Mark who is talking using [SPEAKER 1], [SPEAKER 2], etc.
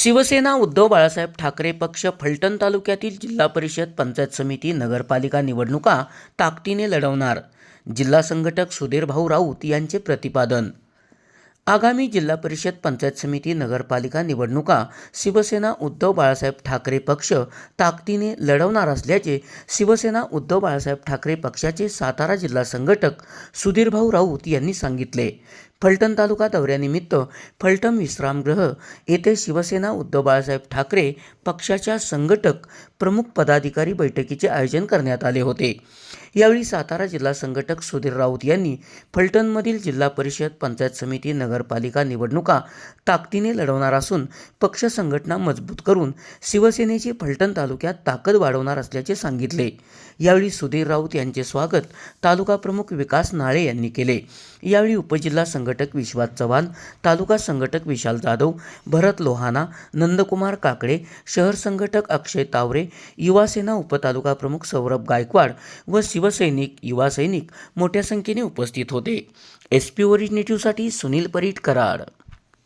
[SPEAKER 1] शिवसेना उद्धव बाळासाहेब ठाकरे पक्ष फलटण तालुक्यातील जिल्हा परिषद पंचायत समिती नगरपालिका निवडणुका ताकदीने लढवणार. जिल्हा संघटक सुधीर भाऊ राऊत यांचे प्रतिपादन. आगामी जिल्हा परिषद पंचायत समिती नगरपालिका निवडणुका शिवसेना उद्धव बाळासाहेब ठाकरे पक्ष ताकदीने लढवणार असल्याचे शिवसेना उद्धव बाळासाहेब ठाकरे पक्षाचे सातारा जिल्हा संघटक सुधीरभाऊ राऊत यांनी सांगितले. फलटण तालुका दौऱ्यानिमित्त फलटण विश्रामगृह येथे शिवसेना उद्धव बाळासाहेब ठाकरे पक्षाच्या संघटक प्रमुख पदाधिकारी बैठकीचे आयोजन करण्यात आले होते. यावेळी सातारा जिल्हा संघटक सुधीर राऊत यांनी फलटणमधील जिल्हा परिषद पंचायत समिती नगरपालिका निवडणुका ताकदीने लढवणार असून पक्ष संघटना मजबूत करून शिवसेनेची फलटण तालुक्यात ताकद वाढवणार असल्याचे सांगितले. यावेळी सुधीर राऊत यांचे स्वागत तालुका प्रमुख विकास नाळे यांनी केले. यावेळी उपजिल्हा संघ संघटक विश्वास चव्हाण तालुका संघटक विशाल जाधव भरत लोहाना नंदकुमार काकडे शहर संघटक अक्षय तावरे युवासेना उपतालुका प्रमुख सौरभ गायकवाड व शिवसैनिक युवा सैनिक मोठ्या संख्येने उपस्थित होते. एस पी ओरिजिनेटिव्हसाठी सुनील परीट कराड.